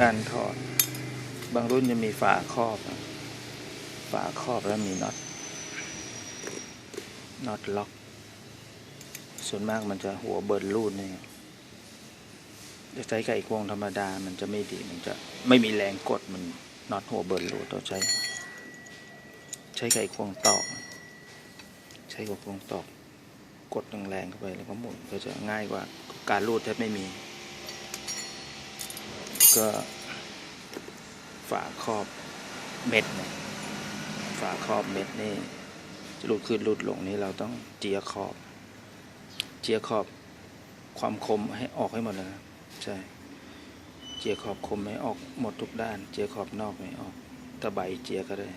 การถอด บางรุ่นจะมีฝาครอบ ฝาครอบแล้วมีน็อต น็อตล็อก ส่วนมากมันจะหัวเบิร์นรูดนี่จะใช้ไก่ควงธรรมดา มันจะไม่ดี มันจะไม่มีแรงกด มันน็อตหัวเบิร์นรูดต้องใช้ ใช้ไก่ควงตอก ใช้ไก่ควงตอก กดแรงๆเข้าไปแล้วก็หมุนก็จะง่ายกว่าการรูดแทบไม่มี ก็ฝาครอบเม็ดเนี่ยฝาครอบเม็ดนี่หลุดขึ้นหลุดลงนี่เราต้องเจียขอบ เจียขอบความคมให้ออกให้หมดเลยนะใช่ เจียขอบคมให้ออกหมดทุกด้าน เจียขอบนอกไม่ออกตะไบเจียก็ได้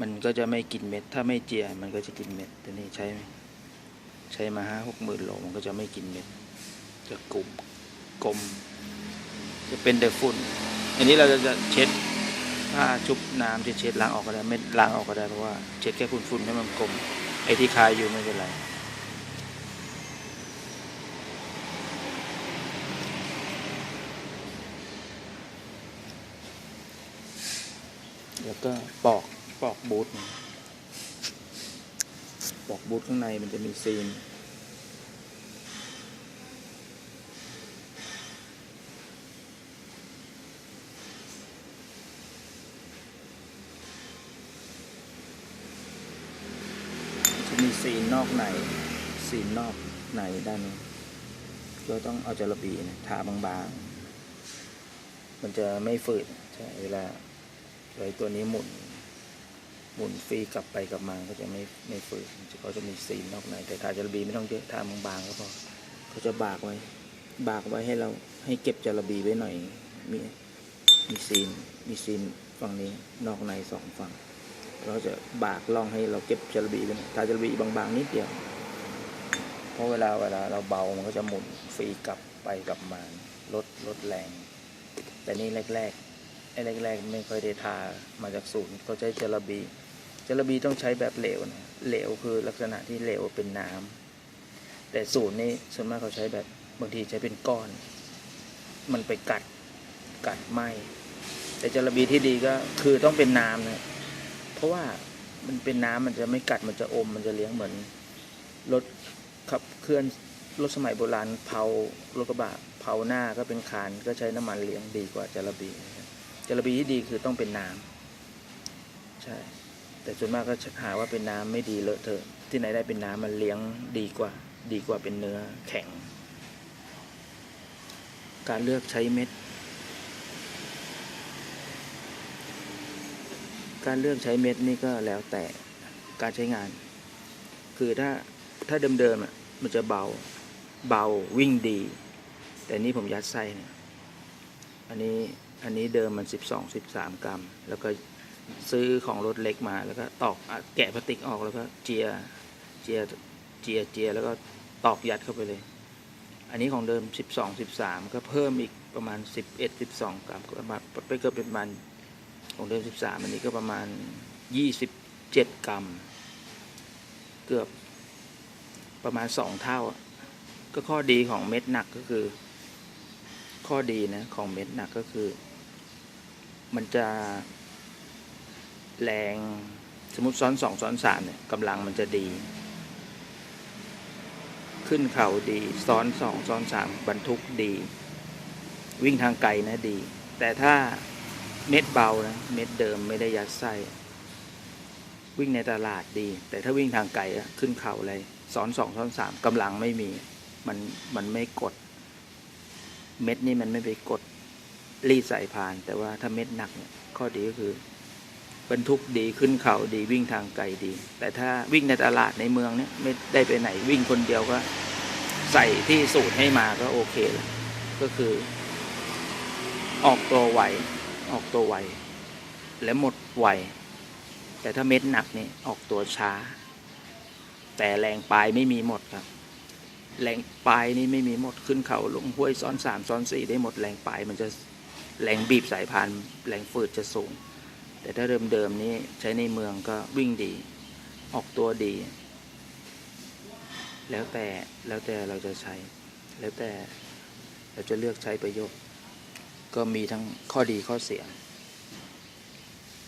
มันก็จะไม่กินเม็ด ถ้าไม่เจียมันก็จะกินเม็ดแต่นี่ใช้ไหมใช้มาห้าหกหมื่นโลมันก็จะไม่กินเม็ดจะกลุ่มกลม จะเป็นแต่ฝุ่น อันนี้เราจะเช็ดผ้าชุบน้ำที่เช็ดล้างออกก็ได้ไม่ล้างออกก็ได้เพราะว่าเช็ดแค่ฝุ่นๆให้มันกลมไอ้ที่คายอยู่ไม่เป็นไรแล้วก็ปอกปอกบูทปอกบูทข้างในมันจะมีซีน มีซีนนอกในซีนนอกในด้านนี้ก็ต้องเอาจระบีเนะทาบางๆ มันจะไม่ฝืดใช่เวลาไว้ตัวนี้หมุน หมุนฟรีกลับไปกลับมาก็จะไม่ไม่ฝืดเขาจะมีซีนนอกในแต่ทาจระบีไม่ต้องเยอะทาบางๆก็พอเขาจะบากไว้ บากไว้ให้เราให้เก็บจระบีไว้หน่อยมีมีซีนมีซีนฝั่งนี้นอกในสองฝั่ง เราจะบากล่องให้เราเก็บจระบีไปหน่อยทาจระบีบางๆนิดเดียว เพราะเวลาเวลาเราเบามันก็จะหมุนฟรีกลับไปกลับมาลดลดแรง แต่นี่แรกๆไอ้แรก ๆ ไม่ค่อยได้ทามาจากศูนย์เขาใช้จระบีจระบีต้องใช้แบบเหลวนะเหลวคือลักษณะที่เหลวเป็นน้ำแต่ศูนย์นี่ส่วนมากเขาใช้แบบบางทีใช้เป็นก้อน มันไปกัดกัดไหมแต่จระบีที่ดีก็คือต้องเป็นน้ำนะ ราะว่ามันเป็นน้ำมันจะไม่กัดมันจะอม มันจะเลี้ยงเหมือนรถขับเคลื่อนรถสมัยโบราณเผารถกระบะเผาหน้าก็เป็นคานก็ใช้น้ำมันเลี้ยงดีกว่าจระบีจระบีที่ดีคือต้องเป็นน้ำใช่ แต่ส่วนมากก็หาว่าเป็นน้ำไม่ดีเลอะเทอะที่ไหนได้เป็นน้ำมันเลี้ยงดีกว่า ดีกว่าเป็นเนื้อแข็ง การเลือกใช้เม็ด การเลือกใช้เม็ดนี่ก็แล้วแต่การใช้งาน คือถ้าถ้าเดิมๆอะมันจะเบาเบาวิ่งดี แต่นี่ผมยัดไส้เนี่ยอันนี้อันนี้เดิมมันสิบสองสิบสามกรัม แล้วก็ซื้อของรถเล็กมาแล้วก็ตอกแกะพลาสติกออกแล้วก็เจียเจียเจียเจียแล้วก็ตอกยัดเข้าไปเลย อันนี้ของเดิมสิบสองสิบสามก็เพิ่มอีกประมาณสิบเอ็ดสิบสองกรัมก็ประมาณไปเกือบเป็นประมาณ ของเดิมสิบสามอันนี้ก็ประมาณยี่สิบเจ็ดกรัม เกือบประมาณสองเท่า ก็ข้อดีของเม็ดหนักก็คือ ข้อดีนะของเม็ดหนักก็คือ มันจะแรงสมมติซ้อนสองซ้อนสามเนี่ยกำลังมันจะดี ขึ้นเข่าดี ซ้อนสองซ้อนสามบรรทุกดี วิ่งทางไกลนะดี แต่ถ้า เม็ดเบานะ เม็ดเดิมไม่ได้ยัดไส้ วิ่งในตลาดดี แต่ถ้าวิ่งทางไกลอะขึ้นเขาอะไรซ้อนสองซ้อนสามกำลังไม่มี มันมันไม่กด เม็ดนี่มันไม่ไปกดรีดสายพาน แต่ว่าถ้าเม็ดหนักเนี่ยข้อดีก็คือบรรทุกดีขึ้นเขาดีวิ่งทางไกลดี แต่ถ้าวิ่งในตลาดในเมืองเนี่ยไม่ได้ไปไหนวิ่งคนเดียวก็ ใส่ที่สูตรให้มาก็โอเคแล้วก็คือ ออกตัวไหว ออกตัวไว และหมดไว แต่ถ้าเม็ดหนักนี่ออกตัวช้า แต่แรงปลายไม่มีหมดครับ แรงปลายนี่ไม่มีหมดขึ้นเขาลงห้วยซ้อนสามซ้อนสี่ได้หมดแรงปลายมันจะแรงบีบสายพานแรงฝืดจะสูง แต่ถ้าเดิมๆนี้ใช้ในเมืองก็วิ่งดี ออกตัวดี แล้วแต่แล้วแต่เราจะใช้ แล้วแต่เราจะเลือกใช้ประโยชน์ ก็มีทั้งข้อดีข้อเสีย